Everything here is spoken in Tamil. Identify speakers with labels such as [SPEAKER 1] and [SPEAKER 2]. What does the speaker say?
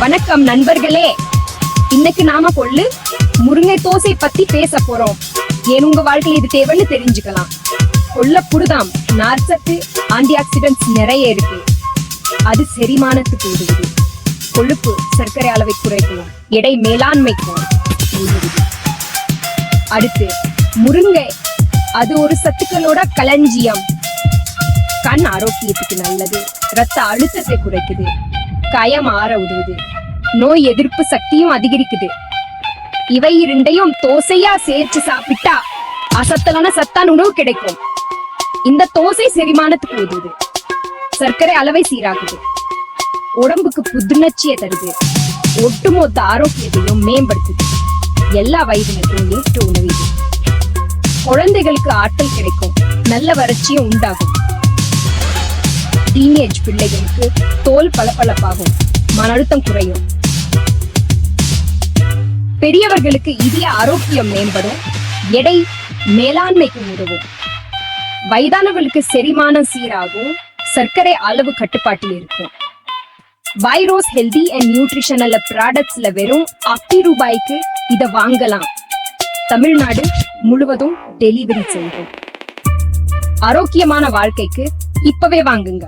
[SPEAKER 1] வணக்கம் நண்பர்களே. இன்னைக்கு நாம கொள்ளு முருங்கை தோசை பத்தி பேச போறோம். ஏன் உங்க வாழ்க்கையில இது தேவைன்னு தெரிஞ்சுக்கலாம். கொள்ள புடுதாம். நார்ச்சத்து ஆன்டி ஆக்சிடென்ட்ஸ் நிறைய இருக்கு. அது செரிமானத்துக்கு உதவுது. கொழுப்பு சர்க்கரை அளவை குறைக்கும். எடை மேலாண்மைக்கும் அடுத்து முருங்கை. அது ஒரு சத்துக்களோட களஞ்சியம். கண் ஆரோக்கியத்துக்கு நல்லது. ரத்த அழுத்தத்தை குறைக்குது. கயம் ஆற உதவுது. நோய் எதிர்ப்பு சக்தியும் அதிகரிக்குது. இவை இரண்டையும் தோசையா சேர்த்து சாப்பிட்டா அசத்தலான சத்தான உணவு கிடைக்கும். இந்த தோசை செரிமானத்துக்கு உதவுது. சர்க்கரை அளவை சீராகுது உடம்புக்கு புத்துணர்ச்சியை தருது. ஒட்டுமொத்த ஆரோக்கியத்தையும் மேம்படுத்துது. எல்லா வயதினருக்கும் ஏற்ற உணவு குழந்தைகளுக்கு ஆற்றல் கிடைக்கும். நல்ல வறட்சியும் உண்டாகும். டீனேஜ் பிள்ளைகளுக்கு தோல் பளபளப்பாகும். மன அழுத்தம் குறையும். பெரியவர்களுக்கு இதய ஆரோக்கியம் மேம்படும். எடை மேலாண்மைக்கு உதவும். வயதானவர்களுக்கு செரிமானம் சீராகும். சர்க்கரை அளவு கட்டுப்பாட்டில் இருக்கும். வைரோஸ் ஹெல்தி அண்ட் நியூட்ரிஷனல் ப்ராடக்ட்ஸ்ல வெறும் அத்தி ரூபாய்க்கு இத வாங்கலாம். தமிழ்நாடு முழுவதும் டெலிவரி செய்யும் ஆரோக்கியமான வாழ்க்கைக்கு இப்பவே வாங்குங்க.